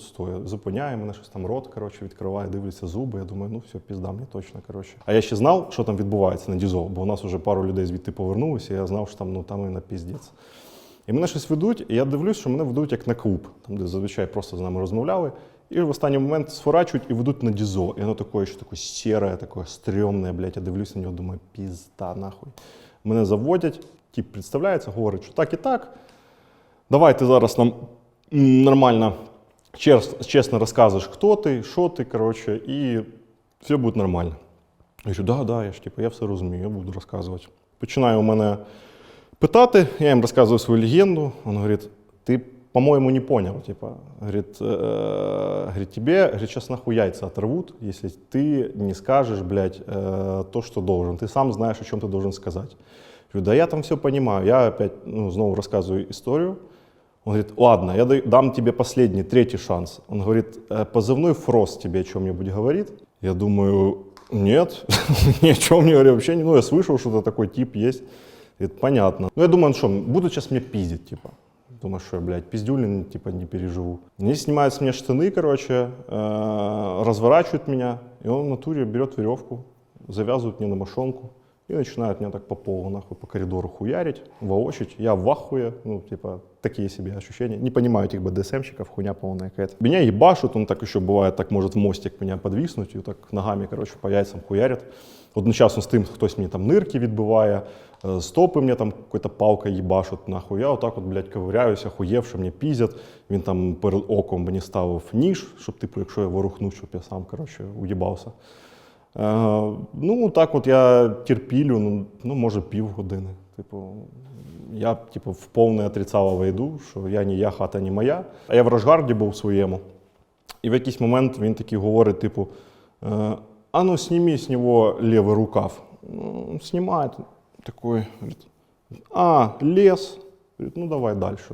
стоя. Зупиняє мене щось там рот, коротше, відкриває, дивляться зуби. Я думаю, ну все, пізда, мені точно. коротше. А я ще знав, що там відбувається на Дізо, бо у нас вже пару людей звідти повернулися, і я знав, що там ну там і на піздець. І мене щось ведуть, і я дивлюсь, що мене ведуть як на клуб, там, де зазвичай просто з нами розмовляли. І в останній момент сворачують і ведуть на Дізо. І воно таке, що таке сіре, таке стрьомне, блядь. Я дивлюсь на нього, думаю, пізда, нахуй. Мене заводять, тип представляється, говорить, що так і так. Давай ти зараз нам нормально, чес- чесно розказуєш, хто ти, що ти, коротше, і все буде нормально. Я кажу, да, да, я ж типу, я все розумію, я буду розказувати. Починає у мене питати, я їм розказую свою легенду. Він говорить, ти, по-моєму, не понял. Типа, говорит, э, говорит, тебе говорит, сейчас нахуй яйца оторвут, если ты не скажешь, блядь, э, то, что должен. Ты сам знаешь, о чем ты должен сказать. Я говорю, да я там все понимаю. Я опять ну, снова рассказываю историю. Он говорит, ладно, я дам тебе последний, третий шанс. Он говорит, «Э, позывной Фрост тебе о чем-нибудь говорит? Я думаю, нет, ни о чем не говорю вообще. Ну, я слышал, что-то такой тип есть. Говорит, понятно. Ну, я думаю, ну что, будут сейчас меня пиздить, типа. Думаю, что я, блядь, пиздюлин, типа, не переживу. Они снимают с меня штаны, короче, э, разворачивают меня, и он в натуре берет веревку, завязывает мне на мошонку и начинает меня так по полу, нахуй, по коридору хуярить, волочить. Я в ахуе, ну, типа, такие себе ощущения. Не понимаю этих БДСМщиков, хуйня полная какая-то. Меня ебашут, он так еще бывает, так может в мостик меня подвиснуть, и так ногами, короче, по яйцам хуярит. Одночасно з тим, хтось мені там нирки відбиває, е, стопи мені там якась палка їбашуть, нахуй. Я отак от, блядь, ковиряюся, хуєвши, мені піздять. Він там перед оком мені ставив ніж, щоб, типу, якщо я ворухну, щоб я сам, коротше, уїбався. Е, ну, так от я терпілю, ну, ну, може, півгодини. Типу, я, типу, в повне отрицала війду, що я не я, хата не моя. А я в Рашгарді був своєму. І в якийсь момент він такий говорить, типу, е, а ну сними з нього лівий рукав. Ну, такой, говорит, а, лес. Ну давай дальше.